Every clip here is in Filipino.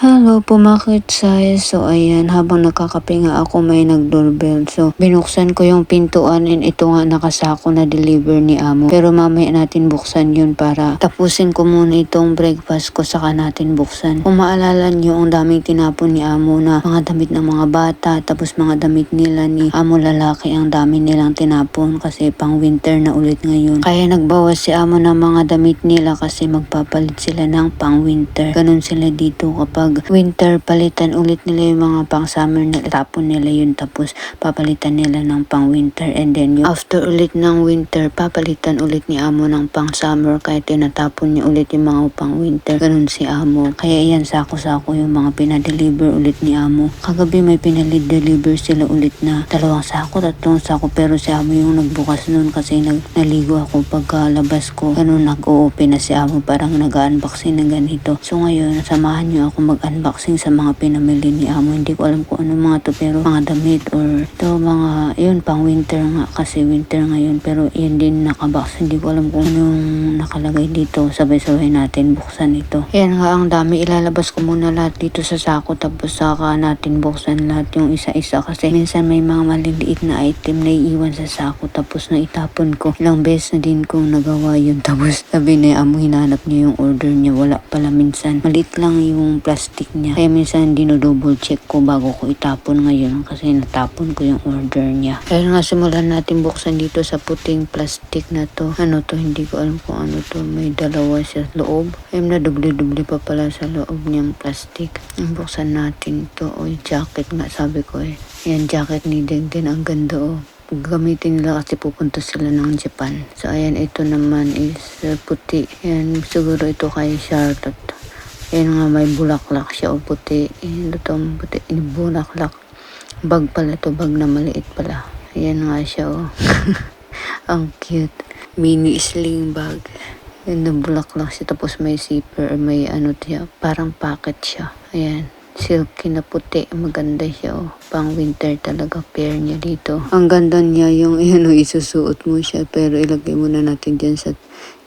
Her Hello, pumakit size. So, ayan, habang nakakape nga ako, may nag-doorbell. So, binuksan ko yung pintuan and ito nga nakasako na deliver ni Amo. Pero mamaya natin buksan yun para tapusin ko muna itong breakfast ko saka natin buksan. Kung maalala nyo, ang daming tinapon ni Amo na mga damit ng mga bata, tapos mga damit nila ni Amo lalaki, ang dami nilang tinapon kasi pang winter na ulit ngayon. Kaya nagbawas si Amo ng mga damit nila kasi magpapalit sila ng pang winter. Ganun sila dito kapag winter, palitan ulit nila yung mga pang summer na tapon nila yun tapos papalitan nila ng pang winter and then yung after ulit ng winter, papalitan ulit ni Amo ng pang summer kaya tinatapon niya ulit yung mga pang winter. Ganun si Amo. Kaya yan sako-sako yung mga pinadeliver ulit ni Amo. Kagabi may pinadeliver sila ulit na dalawang sako, tatlong sako pero si Amo yung nagbukas nun kasi nag naligo ako pagkalabas ko. Ganun nag-o-open na si Amo parang nag-unboxing na ganito. So ngayon, samahan niyo ako mag-unboxing sa mga pinamili ni Amo. Hindi ko alam kung ano mga to pero mga damit or to mga yun pang winter nga kasi winter ngayon pero yun din nakabox. Hindi ko alam kung anong nakalagay dito. Sabay-sabay natin buksan ito. Yan nga ang dami. Ilalabas ko muna lahat dito sa sako tapos saka natin buksan lahat yung isa-isa kasi minsan may mga maliliit na item na iiwan sa sako tapos na itapon ko. Ilang beses na din kong nagawa yun tapos sabi na amo hinanap niya yung order niya. Wala pala minsan. Maliit lang yung plastic niya. Kaya minsan dinodouble check ko bago ko itapon ngayon kasi natapon ko yung order niya. Kaya nga simulan natin buksan dito sa puting plastic na to. Ano to? Hindi ko alam kung ano to. May dalawa sa loob. Ayun na dubli-dubli pa pala sa loob niyang plastic. Buksan natin to. O jacket nga sabi ko eh. Yan jacket ni Dengden. Ang ganda oh gamitin nila kasi pupunta sila ng Japan. So, ayan, ito naman is uh, puti. Yan, siguro ito kay Charlotte. Yan nga, may bulaklak siya o puti. Yan, ito puti. Yung bulaklak. Bag pala to bag na maliit pala. Ayan nga siya, oh. Ang cute. Mini sling bag. Yan, na bulaklak siya. Tapos may zipper, may ano siya. Parang pocket siya. Ayan silky na puti. Maganda siya oh. Pang winter talaga pair niya dito. Ang ganda niya yung ano, isusuot mo siya pero ilagay muna natin dyan sa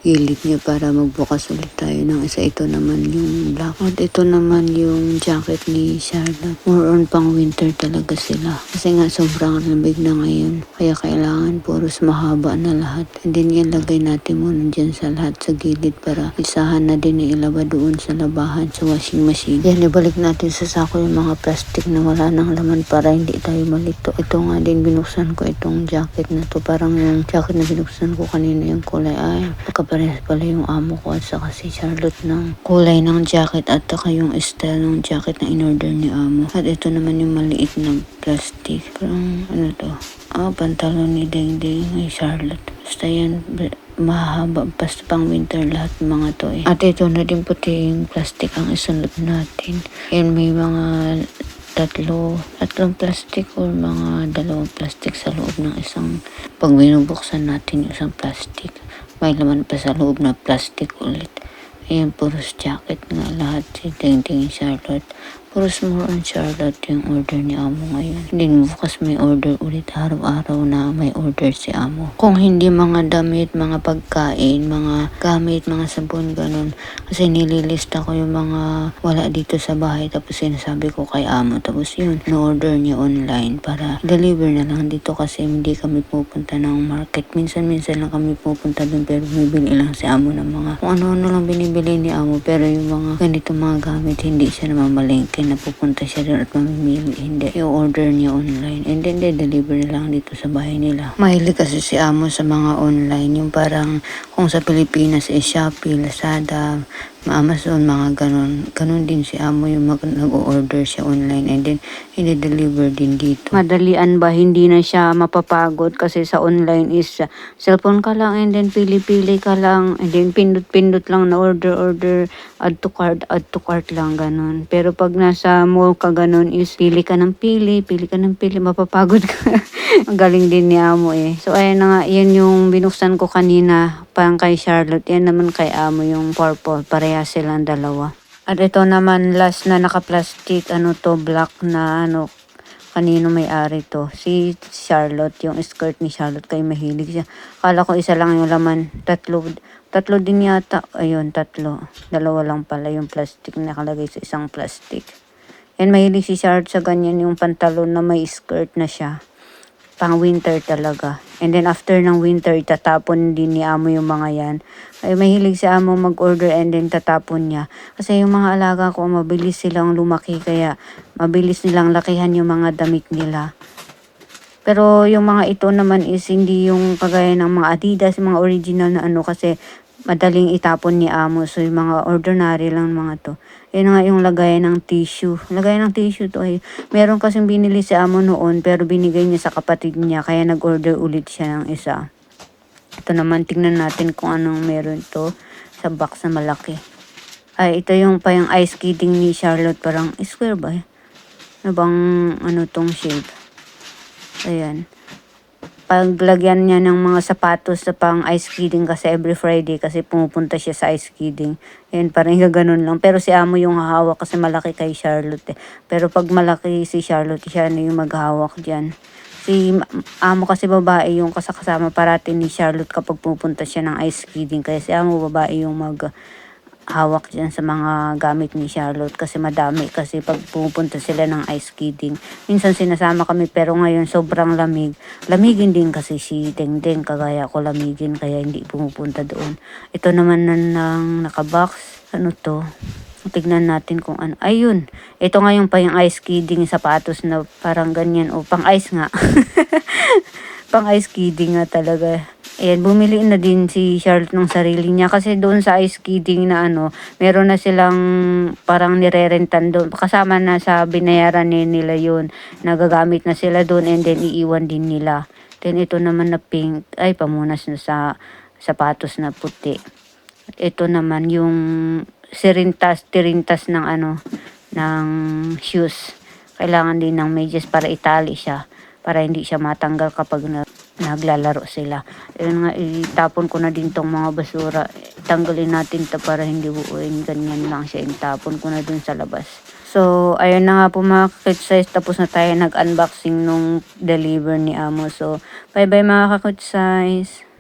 gilid niya para magbukas ulit tayo ng isa. Ito naman yung black. At ito naman yung jacket ni Charlotte. More on pang winter talaga sila. Kasi nga sobrang lamig na ngayon. Kaya kailangan puros mahaba na lahat. And then yan lagay natin muna dyan sa lahat sa gilid para isahan na din ilaba doon sa labahan sa washing machine. Yan ibalik natin sa sako yung mga plastic na wala nang laman para hindi tayo malito. Ito nga din binuksan ko itong jacket na to. Parang yung jacket na binuksan ko kanina yung kulay ay Kaparehas pala yung amo ko at saka si Charlotte ng kulay ng jacket at saka yung style ng jacket na in-order ni amo. At ito naman yung maliit na plastic. Parang ano to? Ah, pantalon ni Deng Deng ay Charlotte. Basta yan, mahaba basta pang winter lahat mga to eh. At ito na din puti yung plastic ang isunod natin. Yan may mga tatlo, tatlong plastic or mga dalawang plastic sa loob ng isang pag binubuksan natin yung isang plastic may laman pa sa loob na plastic ulit. Ayan, puros jacket nga lahat si Dingding Charlotte. Puros more on Charlotte yung order ni Amo ngayon. Hindi bukas may order ulit araw-araw na may order si Amo. Kung hindi mga damit, mga pagkain, mga gamit, mga sabon, ganun. Kasi nililista ko yung mga wala dito sa bahay. Tapos sinasabi ko kay Amo. Tapos yun, no-order niya online para deliver na lang dito kasi hindi kami pupunta ng market. Minsan-minsan lang kami pupunta dun pero bumibili lang si Amo ng mga kung ano-ano lang binibili ni Amo. Pero yung mga ganito mga gamit, hindi siya namamalengke na pupunta siya doon at mamimili. Hindi. I-order niya online. And then, they deliver na lang dito sa bahay nila. Mahilig kasi si Amo sa mga online. Yung parang kung sa Pilipinas is Shopee, Lazada, Amazon, mga ganun. Ganun din si Amo yung mag- nag-order siya online and then i-deliver din dito. Madalian ba? Hindi na siya mapapagod kasi sa online is uh, cellphone ka lang and then pili-pili ka lang and then pindot-pindot lang na order-order add to cart, add to cart lang ganun. Pero pag nasa mall ka ganun is pili ka ng pili, pili ka ng pili, mapapagod ka. Ang galing din ni Amo eh. So ayun na nga, yan yung binuksan ko kanina pang kay Charlotte. Yan naman kay Amo yung purple. Pareha silang dalawa. At ito naman last na naka-plastic, ano to, black na ano, kanino may-ari to. Si Charlotte, yung skirt ni Charlotte kay mahilig siya. Kala ko isa lang yung laman, tatlo, Tatlo din yata. Ayun, tatlo. Dalawa lang pala yung plastic na nakalagay sa isang plastic. Yan, mahilig si Charlotte sa ganyan yung pantalon na may skirt na siya. Pang winter talaga. And then after ng winter, itatapon din ni Amo yung mga yan. Ay, mahilig si Amo mag-order and then tatapon niya. Kasi yung mga alaga ko, mabilis silang lumaki. Kaya mabilis nilang lakihan yung mga damit nila. Pero yung mga ito naman is hindi yung kagaya ng mga Adidas, mga original na ano kasi madaling itapon ni Amo. So yung mga ordinary lang mga to. Yun nga yung lagay ng tissue. Lagay ng tissue to ay meron kasing binili si Amo noon pero binigay niya sa kapatid niya kaya nag-order ulit siya ng isa. Ito naman tingnan natin kung anong meron to sa box na malaki. Ay, ito yung pa yung ice skating ni Charlotte. Parang square ba? Ano bang ano tong shape? Ayan. Paglagyan niya ng mga sapatos sa pang ice skating kasi every Friday kasi pumupunta siya sa ice skating. Ayan, parang ganun lang. Pero si Amo yung hahawak kasi malaki kay Charlotte eh. Pero pag malaki si Charlotte, siya na yung maghawak dyan. Si Amo kasi babae yung kasakasama parati ni Charlotte kapag pupunta siya ng ice skating. Kaya si Amo babae yung mag hawak dyan sa mga gamit ni Charlotte kasi madami kasi pag pumupunta sila ng ice skating. Minsan sinasama kami pero ngayon sobrang lamig. Lamigin din kasi si Dengdeng kagaya ko lamigin kaya hindi pumupunta doon. Ito naman na ng nakabox. Ano to? Tignan natin kung ano. Ayun. Ito nga yung pa yung ice skating sapatos na parang ganyan. O pang ice nga. pang ice skating nga talaga. Ayan, bumili na din si Charlotte ng sarili niya kasi doon sa ice skating na ano, meron na silang parang nirerentan doon. Kasama na sa binayaran ni nila yun. Nagagamit na sila doon and then iiwan din nila. Then ito naman na pink, ay pamunas na sa sapatos na puti. Ito naman yung sirintas, tirintas ng ano, ng shoes. Kailangan din ng medyas para itali siya para hindi siya matanggal kapag na, naglalaro sila. Ayun nga, itapon ko na din tong mga basura. Tanggalin natin to para hindi buuin. Ganyan lang siya. Itapon ko na dun sa labas. So, ayun na nga po mga size Tapos na tayo nag-unboxing nung deliver ni Amo. So, bye-bye mga size